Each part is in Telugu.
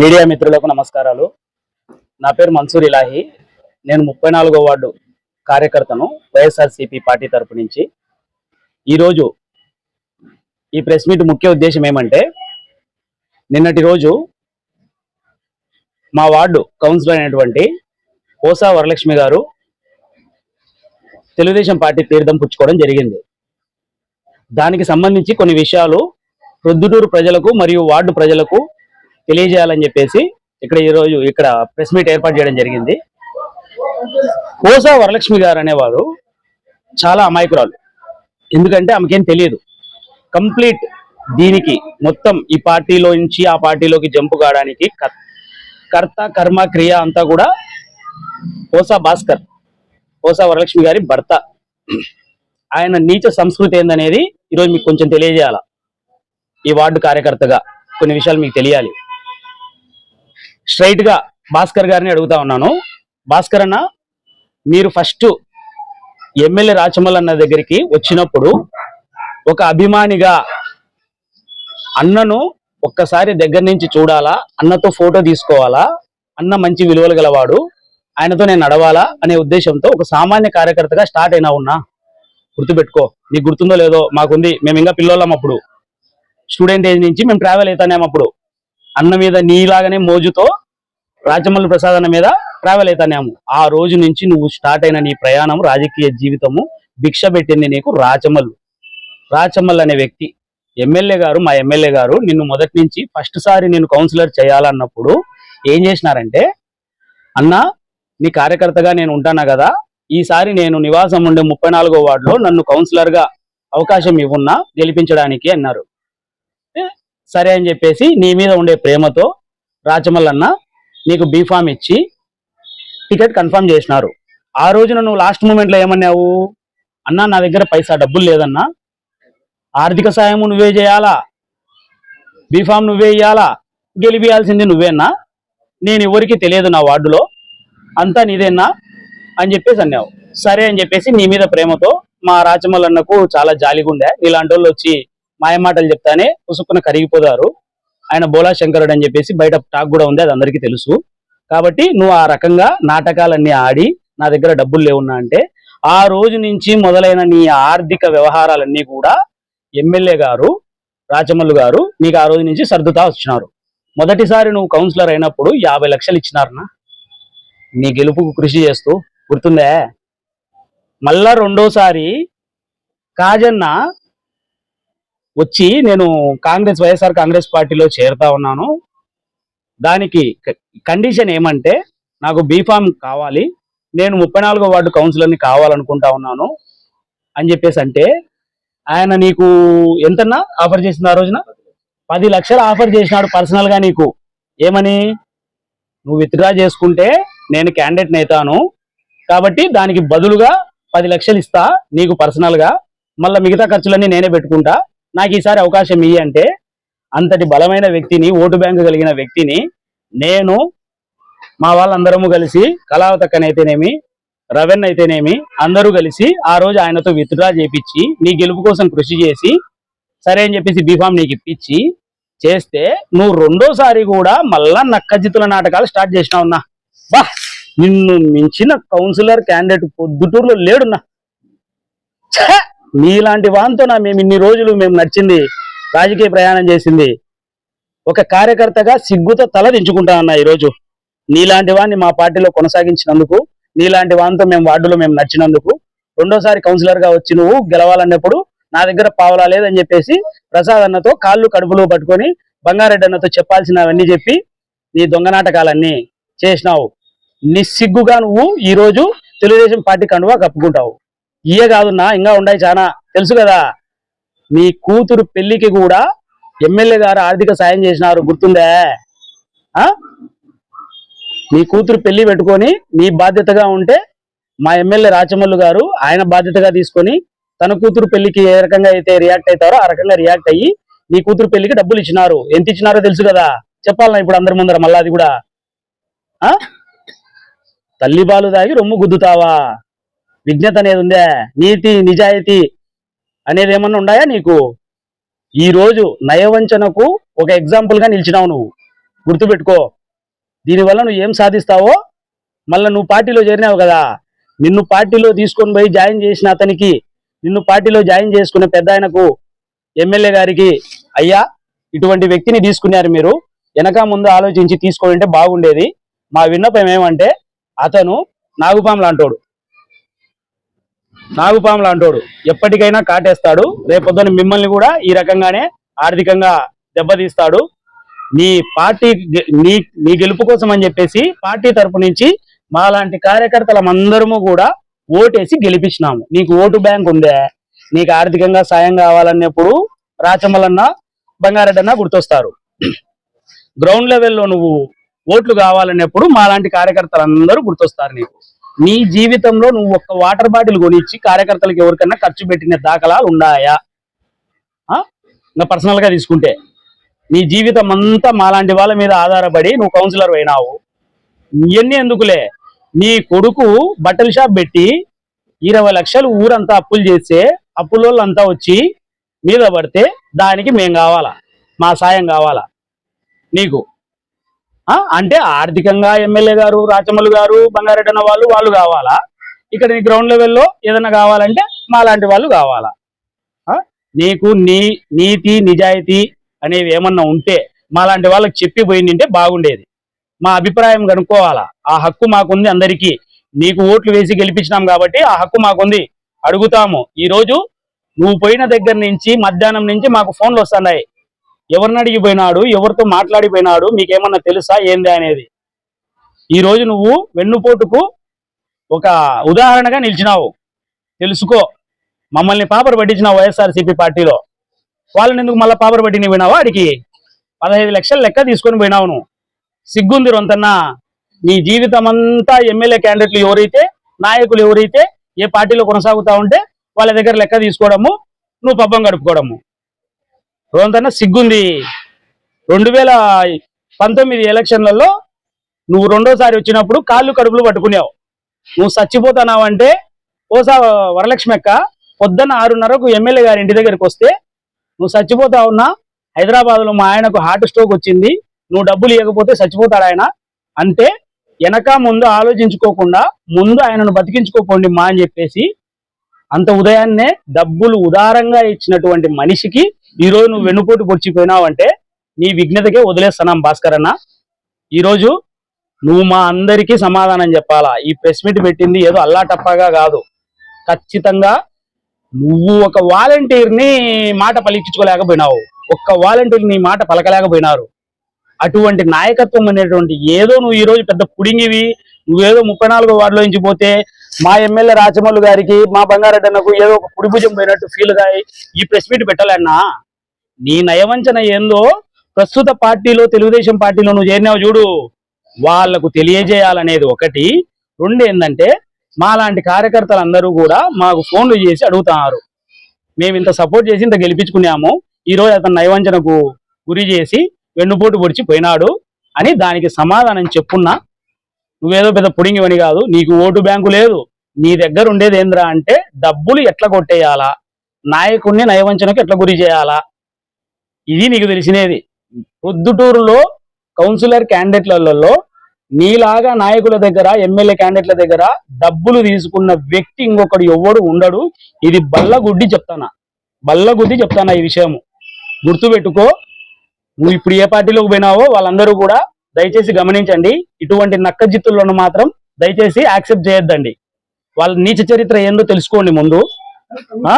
మీడియా మిత్రులకు నమస్కారాలు. నా పేరు మన్సూర్ ఇలాహి. నేను ముప్పై నాలుగో వార్డు కార్యకర్తను వైఎస్ఆర్సీపీ పార్టీ తరపు నుంచి. ఈరోజు ఈ ప్రెస్ మీట్ ముఖ్య ఉద్దేశం ఏమంటే నిన్నటి రోజు మా వార్డు కౌన్సిలర్ అయినటువంటి కోసా వరలక్ష్మి గారు తెలుగుదేశం పార్టీ తీర్థం పుచ్చుకోవడం జరిగింది. దానికి సంబంధించి కొన్ని విషయాలు ప్రొద్దుటూరు ప్రజలకు మరియు వార్డు ప్రజలకు తెలియజేయాలని చెప్పేసి ఇక్కడ ఈరోజు ఇక్కడ ప్రెస్ మీట్ ఏర్పాటు చేయడం జరిగింది. కోసా వరలక్ష్మి గారు అనేవారు చాలా అమాయకురాలు. ఎందుకంటే ఆమెకేం తెలియదు కంప్లీట్ దీనికి మొత్తం ఈ పార్టీలో నుంచి ఆ పార్టీలోకి జంపు కావడానికి కర్త కర్మ క్రియ అంతా కూడా కోసా భాస్కర్ కోసా వరలక్ష్మి గారి భర్త. ఆయన నీచ సంస్కృతి ఏందనేది ఈరోజు మీకు కొంచెం తెలియజేయాల? ఈ వార్డు కార్యకర్తగా. కొన్ని విషయాలు మీకు తెలియాలి. స్ట్రైట్గా భాస్కర్ గారిని అడుగుతా ఉన్నాను. భాస్కర్ అన్న మీరు ఫస్ట్ ఎమ్మెల్యే రాచమల్ అన్న దగ్గరికి వచ్చినప్పుడు ఒక అభిమానిగా అన్నను ఒక్కసారి దగ్గర నుంచి చూడాలా? అన్నతో ఫోటో తీసుకోవాలా? అన్న మంచి విలువలు గలవాడు. ఆయనతో నేను నడవాలా? అనే ఉద్దేశంతో ఒక సామాన్య కార్యకర్తగా స్టార్ట్ అయినా ఉన్నా. గుర్తుపెట్టుకో నీకు గుర్తుందో లేదో మాకుంది. మేము ఇంకా పిల్లోళ్ళం అప్పుడు. స్టూడెంట్ ఏజ్ నుంచి మేము ట్రావెల్ అవుతానేమప్పుడు అన్న మీద నీలాగానే మోజుతో రాజమల్లి ప్రసాద్ అన్న మీద ట్రావెల్ అవుతానేము ఆ రోజు నుంచి నువ్వు స్టార్ట్ అయిన నీ ప్రయాణం రాజకీయ జీవితము భిక్ష పెట్టింది నీకు రాచమల్లు రాచమల్లు అనే వ్యక్తి ఎమ్మెల్యే గారు మా ఎమ్మెల్యే గారు నిన్ను మొదటి నుంచి ఫస్ట్ సారి నేను కౌన్సిలర్ చేయాలన్నప్పుడు ఏం చేసినారంటే అన్న నీ కార్యకర్తగా నేను ఉంటానా కదా? ఈసారి నేను నివాసం ఉండే ముప్పై నాలుగో వార్డులో నన్ను కౌన్సిలర్గా అవకాశం ఇవ్వన్నా గెలిపించడానికి అన్నారు. సరే అని చెప్పేసి నీ మీద ఉండే ప్రేమతో రాచమల్లన్న నీకు బీఫామ్ ఇచ్చి టికెట్ కన్ఫర్మ్ చేసినారు. ఆ రోజున నువ్వు లాస్ట్ మూమెంట్లో ఏమన్నావు? అన్నా నా దగ్గర పైసా డబ్బులు లేదన్నా. ఆర్థిక సాయం నువ్వే చేయాలా? బీఫామ్ నువ్వే ఇయ్యాలా? గెలిపియాల్సింది నువ్వేనా? నేను ఎవరికి తెలియదు నా వార్డులో. అంతా నీదేనా? అని చెప్పేసి అన్నావు. సరే అని చెప్పేసి నీ మీద ప్రేమతో మా రాచమల్లన్నకు చాలా జాలిగుండే. ఇలాంటి వాళ్ళు వచ్చి మాయమాటలు చెప్తానే పుసుక్కున కరిగిపోతారు. ఆయన బోలా శంకరుడు అని చెప్పేసి బయట టాక్ కూడా ఉంది అది అందరికీ తెలుసు. కాబట్టి నువ్వు ఆ రకంగా నాటకాలన్నీ ఆడి నా దగ్గర డబ్బులు లేవున్నా అంటే ఆ రోజు నుంచి మొదలైన నీ ఆర్థిక వ్యవహారాలన్నీ కూడా ఎమ్మెల్యే గారు రాచమల్లు గారు నీకు ఆ రోజు నుంచి సర్దుతా వచ్చినారు. మొదటిసారి నువ్వు కౌన్సిలర్ అయినప్పుడు యాభై లక్షలు ఇచ్చినారనా? నీ గెలుపుకు కృషి చేస్తూ గుర్తుందే? మళ్ళా రెండోసారి కాజన్న వచ్చి నేను కాంగ్రెస్ వైఎస్ఆర్ కాంగ్రెస్ పార్టీలో చేరుతా ఉన్నాను. దానికి క- కండిషన్ ఏమంటే నాకు బీఫామ్ కావాలి. నేను ముప్పై నాలుగో వార్డు కౌన్సిలర్ని కావాలనుకుంటా ఉన్నాను అని చెప్పేసి అంటే ఆయన నీకు ఎంతన్నా ఆఫర్ చేసింది ఆ రోజున? పది లక్షలు ఆఫర్ చేసినాడు పర్సనల్గా నీకు. ఏమని? నువ్వు విత్డ్రా చేసుకుంటే నేను క్యాండిడేట్ అవుతాను కాబట్టి దానికి బదులుగా పది లక్షలు ఇస్తా నీకు పర్సనల్గా. మళ్ళీ మిగతా ఖర్చులన్నీ నేనే పెట్టుకుంటా. నాకు ఈసారి అవకాశం ఇయ్యి అంటే అంతటి బలమైన వ్యక్తిని ఓటు బ్యాంకు కలిగిన వ్యక్తిని నేను మా వాళ్ళందరము కలిసి కళావతక్కన్ అయితేనేమి రవెన్ అయితేనేమి అందరూ కలిసి ఆ రోజు ఆయనతో విత్డ్రా చేపించి నీ గెలుపు కోసం కృషి చేసి సరే అని చెప్పేసి బీఫామ్ నీకు ఇప్పించి చేస్తే నువ్వు రెండోసారి కూడా మళ్ళా నక్కజిత్తుల నాటకాలు స్టార్ట్ చేసినావున్నా బా! నిన్ను మించిన కౌన్సిలర్ క్యాండిడేట్ పొద్దుటూరులో లేడున్నా మీలాంటి నీలాంటి నా మేము ఇన్ని రోజులు మేము నడిచింది రాజకీయ ప్రయాణం చేసింది. ఒక కార్యకర్తగా సిగ్గుతో తల దించుకుంటా ఉన్నా ఈరోజు. నీలాంటి వాడిని మా పార్టీలో కొనసాగించినందుకు నీలాంటి వాంతో మేము వార్డులో మేము నడిచినందుకు రెండోసారి కౌన్సిలర్గా వచ్చి నువ్వు గెలవాలన్నప్పుడు నా దగ్గర పావలా లేదని చెప్పేసి ప్రసాద్ అన్నతో కాళ్ళు కడుపులో పట్టుకొని బంగారెడ్డి అన్నతో చెప్పాల్సినవన్నీ చెప్పి నీ దొంగ నాటకాలన్నీ చేసినావు. నిస్సిగ్గుగా నువ్వు ఈ రోజు తెలుగుదేశం పార్టీ కండువా కప్పుకుంటావు. ఇయే కాదున్నా ఇంకా ఉన్నాయి చాలా తెలుసు కదా మీ కూతురు పెళ్ళికి కూడా ఎమ్మెల్యే గారు ఆర్థిక సాయం చేసినారు గుర్తుందే? ఆ? కూతురు పెళ్ళి పెట్టుకొని మీ బాధ్యతగా ఉంటే మా ఎమ్మెల్యే రాచమల్లు గారు ఆయన బాధ్యతగా తీసుకొని తన కూతురు పెళ్ళికి ఏ రకంగా అయితే రియాక్ట్ అవుతారో ఆ రకంగా రియాక్ట్ అయ్యి నీ కూతురు పెళ్ళికి డబ్బులు ఇచ్చినారు. ఎంత ఇచ్చినారో తెలుసు కదా? చెప్పాలన్నా ఇప్పుడు అందరి ముందర మళ్ళా అది కూడా. ఆ? తల్లి బాలు దాగి రొమ్ము గుద్దుతావా? విజ్ఞత అనేది ఉందా? నీతి నిజాయితీ అనేది ఏమన్నా ఉన్నాయా నీకు? ఈ రోజు నయవంచనకు ఒక ఎగ్జాంపుల్గా నిలిచినావు నువ్వు. గుర్తుపెట్టుకో. దీనివల్ల నువ్వు ఏం సాధిస్తావో? మళ్ళీ నువ్వు పార్టీలో చేరినావు కదా. నిన్ను పార్టీలో తీసుకొని పోయి జాయిన్ చేసిన అతనికి నిన్ను పార్టీలో జాయిన్ చేసుకునే పెద్ద ఆయనకు ఎమ్మెల్యే గారికి అయ్యా ఇటువంటి వ్యక్తిని తీసుకున్నారు మీరు. వెనక ముందు ఆలోచించి తీసుకోవాలంటే బాగుండేది. మా విన్నపం ఏమంటే అతను నాగుపాం లాంటోడు. నాగుపాముల లాంటోడు ఎప్పటికైనా కాటేస్తాడు. రేపొద్దున మిమ్మల్ని కూడా ఈ రకంగానే ఆర్థికంగా దెబ్బతీస్తాడు. నీ పార్టీ నీ నీ గెలుపు కోసం అని చెప్పేసి పార్టీ తరపు నుంచి మాలాంటి కార్యకర్తలమందరము కూడా ఓటేసి గెలిపించినాము. నీకు ఓటు బ్యాంక్ ఉందే. నీకు ఆర్థికంగా సాయం కావాలన్నప్పుడు రాచమల్లన్న బంగారెడ్డన్న గుర్తొస్తారు. గ్రౌండ్ లెవెల్లో నువ్వు ఓట్లు కావాలన్నప్పుడు మాలాంటి కార్యకర్తలందరూ గుర్తొస్తారు నీకు. నీ జీవితంలో నువ్వు ఒక్క వాటర్ బాటిల్ కొనిచ్చి కార్యకర్తలకు ఎవరికన్నా ఖర్చు పెట్టిన దాఖలాలు ఉన్నాయా? ఇంకా పర్సనల్గా తీసుకుంటే. నీ జీవితం అంతా మాలాంటి వాళ్ళ మీద ఆధారపడి నువ్వు కౌన్సిలర్ అయినావు. ఇవన్నీ ఎందుకులే? నీ కొడుకు బట్టల షాప్ పెట్టి ఇరవై లక్షలు ఊరంతా అప్పులు చేస్తే అప్పులోళ్ళంతా వచ్చి మీద పడితే దానికి మేం కావాలా? మా సాయం కావాలా? నీకు? అంటే ఆర్థికంగా ఎమ్మెల్యే గారు రాచమల్లు గారు బంగారెడ్డి అన్న వాళ్ళు వాళ్ళు కావాలా? ఇక్కడ నీ గ్రౌండ్ లెవెల్లో ఏదైనా కావాలంటే మా లాంటి వాళ్ళు కావాలా? నీకు నీ నీతి నిజాయితీ అనేవి ఏమన్నా ఉంటే మా లాంటి వాళ్ళకి చెప్పి పోయిందంటే బాగుండేది. మా అభిప్రాయం కనుక్కోవాలా? ఆ హక్కు మాకుంది అందరికీ. నీకు ఓట్లు వేసి గెలిపించినాం కాబట్టి ఆ హక్కు మాకుంది. అడుగుతాము. ఈరోజు నువ్వు పోయిన దగ్గర నుంచి మధ్యాహ్నం నుంచి మాకు ఫోన్లు వస్తున్నాయి. ఎవరిని అడిగిపోయినాడు? ఎవరితో మాట్లాడిపోయినాడు? మీకేమన్నా తెలుసా? ఏంది అనేది? ఈ రోజు నువ్వు వెన్నుపోటుకు ఒక ఉదాహరణగా నిలిచినావు. తెలుసుకో. మమ్మల్ని పాపర పట్టించిన వైఎస్ఆర్సీపీ పార్టీలో. వాళ్ళని ఎందుకు మళ్ళీ పాపర పట్టిని పోయినావా అడిగి పదహైదు లక్షల లెక్క తీసుకొని పోయినావు నువ్వు. సిగ్గుంది రొంతన్నా. నీ జీవితం అంతా ఎమ్మెల్యే క్యాండిడేట్లు ఎవరైతే నాయకులు ఎవరైతే ఏ పార్టీలో కొనసాగుతా ఉంటే వాళ్ళ దగ్గర లెక్క తీసుకోవడము నువ్వు పబ్బం గడుపుకోవడము. రోంతన్న సిగ్గుంది. రెండు వేల పంతొమ్మిది ఎలక్షన్లలో నువ్వు రెండోసారి వచ్చినప్పుడు కాళ్ళు కడుపులు పట్టుకునేవు. నువ్వు చచ్చిపోతున్నావు అంటే ఓసా వరలక్ష్మి అక్క పొద్దున్న ఆరున్నరకు ఎమ్మెల్యే గారి ఇంటి దగ్గరికి వస్తే నువ్వు చచ్చిపోతా ఉన్నా హైదరాబాద్లో మా ఆయనకు హార్ట్ స్ట్రోక్ వచ్చింది. నువ్వు డబ్బులు ఇవ్వకపోతే చచ్చిపోతాడు ఆయన. అంటే వెనక ముందు ఆలోచించుకోకుండా ముందు ఆయనను బతికించుకోకండి మా అని చెప్పేసి అంత ఉదయాన్నే డబ్బులు ఉదారంగా ఇచ్చినటువంటి మనిషికి ఈ రోజు నువ్వు వెన్నుపోటు పొడిచిపోయినావంటే నీ విఘ్నతకే వదిలేస్తున్నాం భాస్కర్ అన్న. ఈరోజు నువ్వు మా అందరికీ సమాధానం చెప్పాలా? ఈ ప్రెస్ మీట్ పెట్టింది ఏదో అల్లాటప్పగా కాదు. ఖచ్చితంగా నువ్వు ఒక వాలంటీర్ని మాట పలికించుకోలేకపోయినావు. ఒక్క వాలంటీర్ నీ మాట పలకలేకపోయినారు. అటువంటి నాయకత్వం అనేటువంటి ఏదో నువ్వు ఈ రోజు పెద్ద పుడింగివి. నువ్వేదో ముప్పై నాలుగో వార్డులో నుంచి పోతే మా ఎమ్మెల్యే రాచమల్లు గారికి మా బంగారెడ్డి అన్నకు ఏదో ఒక పుడిభుజం పోయినట్టు ఫీల్గా ఈ ప్రెస్ మీట్ పెట్టాలన్నా నీ నయవంచన ఏందో ప్రస్తుత పార్టీలో తెలుగుదేశం పార్టీలో నువ్వు చేరినావు చూడు. వాళ్ళకు తెలియజేయాలనేది ఒకటి. రెండు ఏంటంటే మాలాంటి కార్యకర్తలందరూ కూడా మాకు ఫోన్లు చేసి అడుగుతున్నారు మేము ఇంత సపోర్ట్ చేసి ఇంత గెలిపించుకున్నాము. ఈ రోజు అతను నయవంచనకు గురి చేసి వెన్నుపోటు పొడిచి పోయినాడు అని దానికి సమాధానం చెప్పున్నా నువ్వేదో పెద్ద పుడింగివని కాదు నీకు ఓటు బ్యాంకు లేదు. నీ దగ్గర ఉండేది ఏంద్రా అంటే డబ్బులు ఎట్లా కొట్టేయాలా? నాయకుడిని నయవంచనకు ఎట్లా గురి చేయాలా? ఇది నీకు తెలిసినది. పొద్దుటూరులో కౌన్సిలర్ క్యాండిడేట్లలో నీలాగా నాయకుల దగ్గర ఎమ్మెల్యే క్యాండిడేట్ల దగ్గర డబ్బులు తీసుకున్న వ్యక్తి ఇంకొకడు ఎవడు ఉండడు. ఇది బల్లగుడ్డి చెప్తానా? బల్లగుడ్డి చెప్తానా ఈ విషయము? గుర్తుపెట్టుకో. నువ్వు ఇప్పుడు ఏ పార్టీలోకి పోయినావో వాళ్ళందరూ కూడా దయచేసి గమనించండి ఇటువంటి నక్క జిత్తులను మాత్రం దయచేసి యాక్సెప్ట్ చేయొద్దండి. వాళ్ళ నీచ చరిత్ర ఏందో తెలుసుకోండి ముందు. ఆ?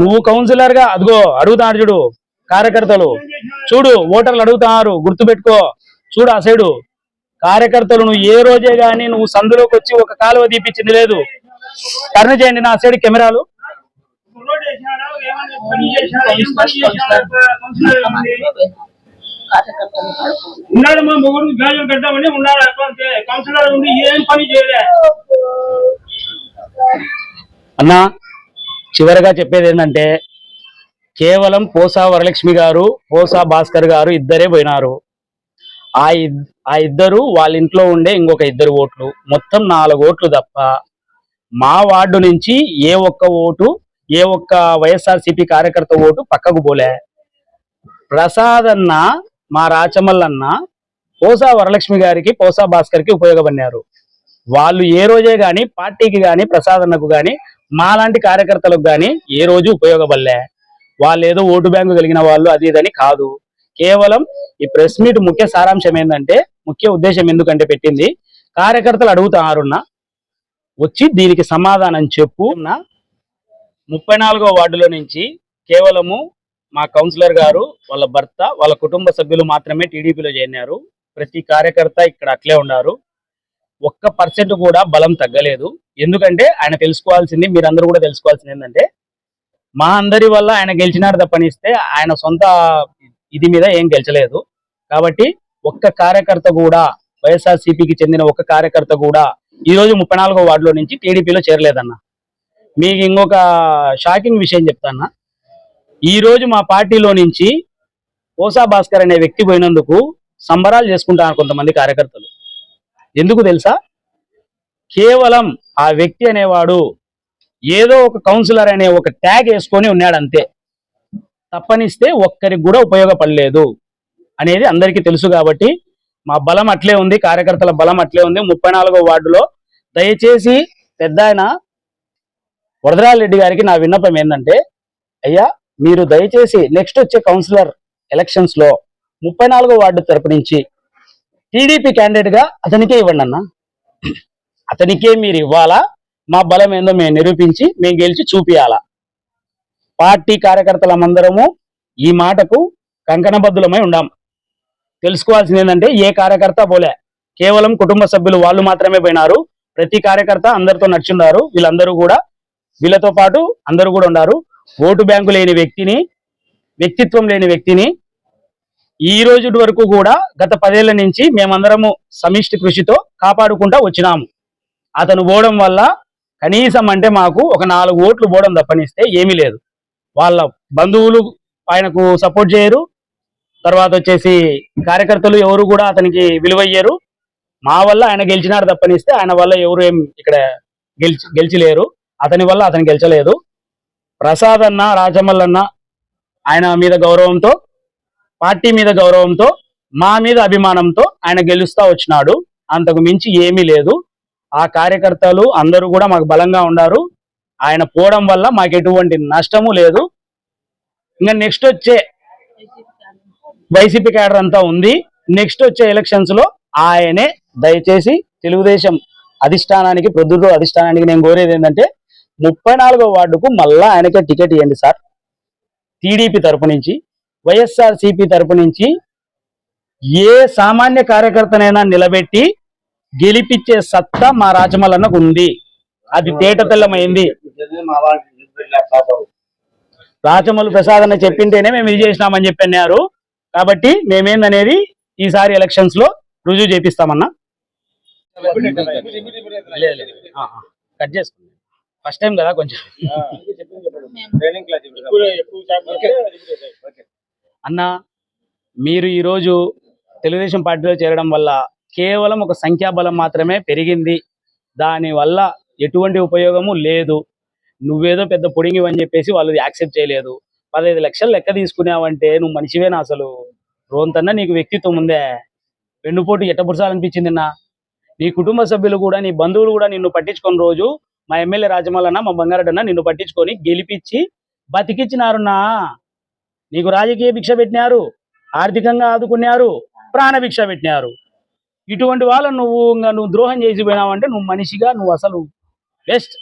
నువ్వు కౌన్సిలర్గా అదిగో అడుగుతాడు చూడు కార్యకర్తలు. చూడు ఓటర్లు అడుగుతున్నారు గుర్తుపెట్టుకో. చూడు ఆ సైడు. కార్యకర్తలు నువ్వు ఏ రోజే గాని నువ్వు సందులోకి వచ్చి ఒక కాలువ తీపిచ్చింది లేదు. కర్ణ చేయండి నా సైడ్ కెమెరాలు. ఉన్నాడు మా మొగుడు గాజు కట్టామని ఉన్నాడు. కౌన్సిలర్ ఉంది ఏం పని చేయలే. అన్నా చివరగా చెప్పేది ఏంటంటే కేవలం పోసా వరలక్ష్మి గారు పోసా భాస్కర్ గారు ఇద్దరే పోయినారు. ఆ ఇద్- ఆ ఇద్దరు వాళ్ళ ఇంట్లో ఉండే ఇంకొక ఇద్దరు ఓట్లు. మొత్తం నాలుగు ఓట్లు తప్ప మా వార్డు నుంచి ఏ ఒక్క ఓటు ఏ ఒక్క వైఎస్ఆర్సిపి కార్యకర్త ఓటు పక్కకు పోలే. ప్రసాద్ అన్న మా రాచమల్లన్న పోసా వరలక్ష్మి గారికి పోసా భాస్కర్కి ఉపయోగపడినారు. వాళ్ళు ఏ రోజే గాని పార్టీకి గాని ప్రసాదన్నకు గాని మాలాంటి కార్యకర్తలకు గాని ఏ రోజు ఉపయోగపడలే. వాళ్ళు ఏదో ఓటు బ్యాంకు కలిగిన వాళ్ళు అది ఇదని కాదు. కేవలం ఈ ప్రెస్ మీట్ ముఖ్య సారాంశం ఏంటంటే ముఖ్య ఉద్దేశం ఎందుకంటే పెట్టింది కార్యకర్తలు అడుగుతున్నారున్న వచ్చి దీనికి సమాధానం చెప్పు. ముప్పై నాలుగో వార్డులో నుంచి కేవలము మా కౌన్సిలర్ గారు వాళ్ళ భర్త వాళ్ళ కుటుంబ సభ్యులు మాత్రమే టీడీపీలో చేరినారు. ప్రతి కార్యకర్త ఇక్కడ అట్లే ఉన్నారు. ఒక్క పర్సెంట్ కూడా బలం తగ్గలేదు. ఎందుకంటే ఆయన తెలుసుకోవాల్సింది మీరందరూ కూడా తెలుసుకోవాల్సింది ఏంటంటే మా అందరి వల్ల ఆయన గెలిచినాడు తప్పనిస్తే ఆయన సొంత ఇది మీద ఏం గెలిచలేదు. కాబట్టి ఒక్క కార్యకర్త కూడా వైఎస్ఆర్సీపీకి చెందిన ఒక్క కార్యకర్త కూడా ఈ రోజు ముప్పై నాలుగో వార్డులో నుంచి టీడీపీలో చేరలేదన్న. మీకు ఇంకొక షాకింగ్ విషయం చెప్తాన్నా. ఈ రోజు మా పార్టీలో నుంచి ఓసా భాస్కర్ అనే వ్యక్తి పోయినందుకు సంబరాలు చేసుకుంటారు కొంతమంది కార్యకర్తలు. ఎందుకు తెలుసా? కేవలం ఆ వ్యక్తి అనేవాడు ఏదో ఒక కౌన్సిలర్ అనే ఒక ట్యాగ్ వేసుకొని ఉన్నాడు అంతే తప్పనిస్తే ఒక్కరికి కూడా ఉపయోగపడలేదు అనేది అందరికీ తెలుసు కాబట్టి మా బలం అట్లే ఉంది కార్యకర్తల బలం అట్లే ఉంది. ముప్పై నాలుగో వార్డులో దయచేసి పెద్ద ఆయన వరదరాజరెడ్డి గారికి నా విన్నపం ఏంటంటే అయ్యా మీరు దయచేసి నెక్స్ట్ వచ్చే కౌన్సిలర్ ఎలక్షన్స్లో ముప్పై నాలుగో వార్డు తరపు నుంచి టీడీపీ క్యాండిడేట్గా అతనికే ఇవ్వండి అన్న. అతనికే మీరు ఇవ్వాలా? మా బలం ఏందో మేము నిరూపించి మేము గెలిచి చూపియాలా? పార్టీ కార్యకర్తలమందరము ఈ మాటకు కంకణబద్ధులమై ఉండాం. తెలుసుకోవాల్సింది ఏంటంటే ఏ కార్యకర్త పోలే. కేవలం కుటుంబ సభ్యులు వాళ్ళు మాత్రమే పోయినారు. ప్రతి కార్యకర్త అందరితో నడుచున్నారు వీళ్ళందరూ కూడా వీళ్ళతో పాటు అందరూ కూడా ఉన్నారు ఓటు బ్యాంకు లేని వ్యక్తిని వ్యక్తిత్వం లేని వ్యక్తిని ఈ రోజు వరకు కూడా గత పదేళ్ళ నుంచి మేమందరము సమిష్టి కృషితో కాపాడుకుంటా వచ్చినాము. అతను పోవడం వల్ల కనీసం అంటే మాకు ఒక నాలుగు ఓట్లు పోవడం తప్పనిస్తే ఏమీ లేదు. వాళ్ళ బంధువులు ఆయనకు సపోర్ట్ చేయరు. తర్వాత వచ్చేసి కార్యకర్తలు ఎవరు కూడా అతనికి విలువయ్యారు. మా వల్ల ఆయన గెలిచినాడు తప్పనిస్తే ఆయన వల్ల ఎవరు ఏం ఇక్కడ గెలిచి గెలిచిలేరు. అతని వల్ల అతను గెలిచలేదు. ప్రసాద్ అన్న రాజమల్లన్న ఆయన మీద గౌరవంతో పార్టీ మీద గౌరవంతో మా మీద అభిమానంతో ఆయన గెలుస్తా వచ్చినాడు. అంతకు మించి ఏమీ లేదు. ఆ కార్యకర్తలు అందరూ కూడా మాకు బలంగా ఉన్నారు ఆయన పోవడం వల్ల మాకు ఎటువంటి నష్టము లేదు. ఇంకా నెక్స్ట్ వచ్చే వైసీపీ క్యాడర్ అంతా ఉంది. నెక్స్ట్ వచ్చే ఎలక్షన్స్లో ఆయనే దయచేసి తెలుగుదేశం అధిష్టానానికి ప్రొద్దుటూరు అధిష్టానానికి నేను కోరేది ఏంటంటే ముప్పై నాలుగో వార్డుకు మళ్ళా ఆయనకే టికెట్ ఇవ్వండి సార్. టీడీపీ తరపు నుంచి వైఎస్ఆర్ సిపి తరపు నుంచి ఏ సామాన్య కార్యకర్తనైనా నిలబెట్టి గెలిపించే సత్తా మా రాజమల్లన్నకు ఉంది. అది తేట తెల్లమైంది. రాజమల్లు ప్రసాద్ అన్న చెప్పింటేనే మేము ఇది చేసినామని చెప్పి అన్నారు. కాబట్టి మేమేందనేది ఈసారి ఎలక్షన్స్లో రుజువు చేపిస్తామన్నా. కట్ చేసుకుంది ఫస్ట్ టైం కదా కొంచెం. అన్న మీరు ఈరోజు తెలుగుదేశం పార్టీలో చేరడం వల్ల కేవలం ఒక సంఖ్యాబలం మాత్రమే పెరిగింది. దాని వల్ల ఎటువంటి ఉపయోగము లేదు. నువ్వేదో పెద్ద పొడింగి అని చెప్పేసి వాళ్ళు యాక్సెప్ట్ చేయలేదు. పదహైదు లక్షలు లెక్క తీసుకున్నావంటే నువ్వు మనిషివేనా అసలు? రోంతన్నా నీకు వ్యక్తిత్వం ఉందే. వెన్నుపోటు ఎట్టపురసాలనిపించింది నా నీ కుటుంబ సభ్యులు కూడా నీ బంధువులు కూడా నిన్ను పట్టించుకున్న రోజు మా ఎమ్మెల్యే రాజమల్లన్న మా బంగారెడ్డన్న నిన్ను పట్టించుకొని గెలిపించి బతికిచ్చినారున్నా. నీకు రాజకీయ భిక్ష పెట్టినారు ఆర్థికంగా ఆదుకున్నారు ప్రాణ భిక్ష పెట్టినారు. ఇటువంటి వాళ్ళ నువ్వు ఇంకా నువ్వు ద్రోహం చేసి పోయినావంటే నువ్వు మనిషిగా నువ్వు అసలు బెస్ట్